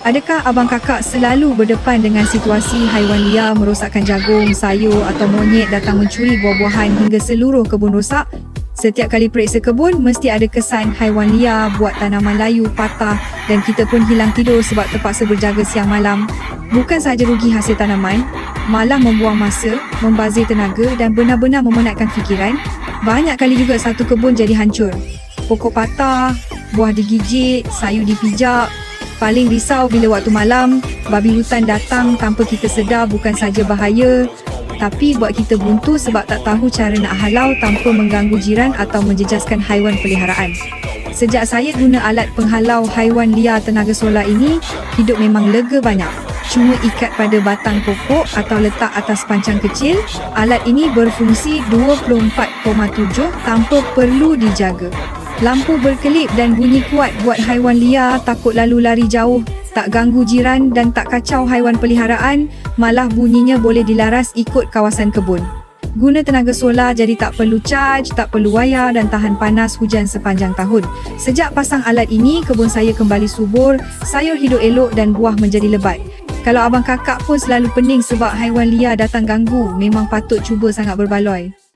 Adakah abang kakak selalu berdepan dengan situasi haiwan liar merosakkan jagung, sayur atau monyet datang mencuri buah-buahan hingga seluruh kebun rosak? Setiap kali periksa kebun, mesti ada kesan haiwan liar buat tanaman layu, patah dan kita pun hilang tidur sebab terpaksa berjaga siang malam. Bukan sahaja rugi hasil tanaman, malah membuang masa, membazir tenaga dan benar-benar memenatkan fikiran. Banyak kali juga satu kebun jadi hancur. Pokok patah, buah digigit, sayur dipijak, Paling risau bila waktu malam, babi hutan datang tanpa kita sedar bukan saja bahaya, tapi buat kita buntu sebab tak tahu cara nak halau tanpa mengganggu jiran atau menjejaskan haiwan peliharaan. Sejak saya guna alat penghalau haiwan liar tenaga solar ini, hidup memang lega banyak. Cuma ikat pada batang pokok atau letak atas pancang kecil, alat ini berfungsi 24.7 tanpa perlu dijaga. Lampu berkelip dan bunyi kuat buat haiwan liar takut lalu lari jauh, tak ganggu jiran dan tak kacau haiwan peliharaan, malah bunyinya boleh dilaras ikut kawasan kebun. Guna tenaga solar jadi tak perlu charge, tak perlu wayar dan tahan panas hujan sepanjang tahun. Sejak pasang alat ini, kebun saya kembali subur, sayur hidup elok dan buah menjadi lebat. Kalau abang kakak pun selalu pening sebab haiwan liar datang ganggu, memang patut cuba sangat berbaloi.